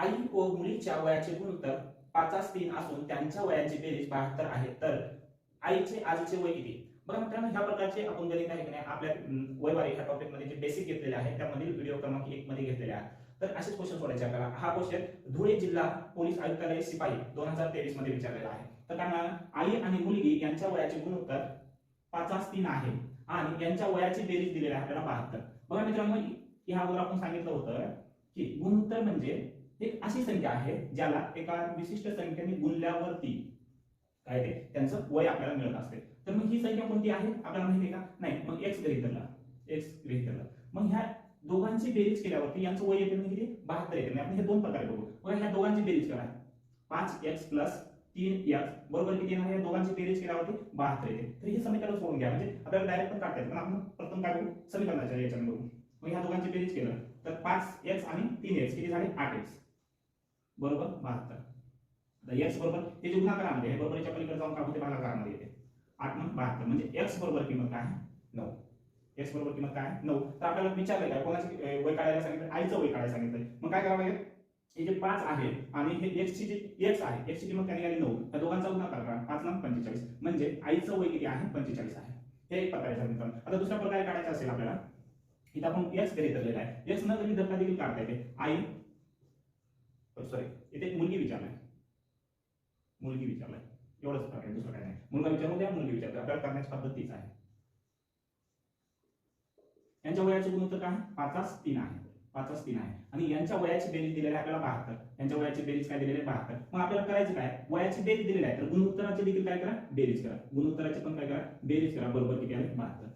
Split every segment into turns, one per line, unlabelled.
आई व मुलीच्या वयाचे गुणोत्तर पाचास तीन असून त्यांच्या वयाची बेरीज बहात्तर आहे. तर आईचे आजचे वय किती? बघा मित्रांनो ह्या प्रकारचे आपण गणित आहे की नाही आपल्या अं, वयवारी ह्या टॉपिकमध्ये जे बेसिक घेतलेले आहे त्यामधील व्हिडिओ क्रमांक एक मध्ये घेतलेले आहे तर असेच क्वेश्चन सोडायचे आपल्याला. हा क्वेश्चन धुळे जिल्हा पोलीस आयुक्तालय शिपाई दोन हजार तेवीसमध्ये विचारलेला आहे. तर काय आई आणि मुलगी यांच्या वयाचे गुणोत्तर पाचास तीन आहे आणि यांच्या वयाची बेरीज दिलेली आहे आपल्याला बहात्तर. बघा मित्रांनो ह्या अगोदर आपण सांगितलं होतं की गुणोत्तर म्हणजे एक अशी संख्या आहे ज्याला एका विशिष्ट संख्येने गुणल्यावरती काय ते त्यांचं वय आपल्याला मिळत असते. तर मग ही संख्या कोणती आहे? आपल्याला माहिती आहे का? नाही. मग एक्स गृहित धरला एक्स गृहित धरला मग ह्या दोघांची बेरीज केल्यावरती यांचं वय येते म्हणजे किती? बहात्तर येते. म्हणजे आपण हे दोन प्रकारे बघू. मग ह्या दोघांची बेरीज करा. पाच एक्स प्लस तीन एक्स बरोबर किती येणार? या दोघांची बेरीज केल्यावरती बहात्तर येते. तर हे समीकरण सोडून घ्या. म्हणजे आपल्याला डायरेक्ट पण काढता येतं. पण आपण प्रथम काय करू समीकरणाच्या याच्यामध्ये बघू. मग ह्या दोघांची बेरीज केलं. तर पाच एक्स आणि तीन एक्स किती झाले? आठ एक्स बरोबर? बहात्तर. एक्स बरोबर हे जे गुणाकारामध्ये आहे बरोबर याच्या पलीकडे जाऊन काय होते? भागाकारामध्ये येते. आठ नऊ बहात्तर म्हणजे एक्स बरोबर किंमत काय नऊ. एक्स बरोबर किंमत काय नऊ. तर आपल्याला विचारलं काय कोणाची वय काढायला सांगितलं? आईचं वय काढायला सांगितलं मग काय करावं लागेल? हे जे पाच आहे आणि हे एक्सची जी एक्स आहे एक्सची किंमत काय निघाली? नऊ. त्या दोघांचा गुणाकार करा. पाच लाख पंचेचाळीस. म्हणजे आईचं वय किती आहे? पंचेचाळीस आहे. हे एक प्रकारे सांगितलं आता दुसऱ्या प्रकारे काढायचा असेल आपल्याला इथं आपण एक्स घरी धरलेला आहे. एक्स न घरी धरता देखील काढता येते. आई सॉरी इथे मुलगी विचारलाय मुलगी विचारलाय एवढंच प्रकार आहे दुसरं काय नाही मुलगा विचारू द्या मुलगी विचारते आपल्याला करण्याची पद्धत तीच आहे यांच्या वयाचे गुणोत्तर काय आहे? पाचास तीन आहे पाचास तीन आहे आणि यांच्या वयाची बेरीज दिलेली आहे आपल्याला बहात्तर यांच्या वयाची बेरीज काय दिलेली आहे बहात्तर मग आपल्याला करायचं काय वयाची बेरीज दिलेली आहे तर गुणोत्तराची देखील काय करा बेरीज करा गुणोत्तराची पण काय करा बेरीज करा बरोबर किती आहे बहात्तर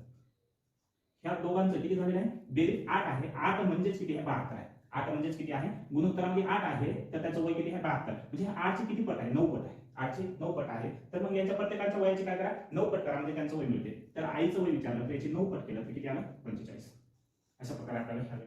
ह्या दोघांचं किती झालेलं आहे बेरीज आठ आहे आठ म्हणजेच किती आहे बहात्तर आहे आठ म्हणजेच किती आहे? गुणोत्तरामध्ये आठ आहे तर त्याचं वय किती आहे? बहात्तर. म्हणजे आठचे किती पट आहे? नऊ पट आहे. आठची नऊ पट आहे. तर मग यांच्या प्रत्येकाच्या वयाची काय करा? नऊ पट करा म्हणजे त्यांचं वय मिळते. तर आईचं वय विचारलं तर याची नऊ पट केलं तर किती आलं? पंचेचाळीस. अशा प्रकारे आपल्याला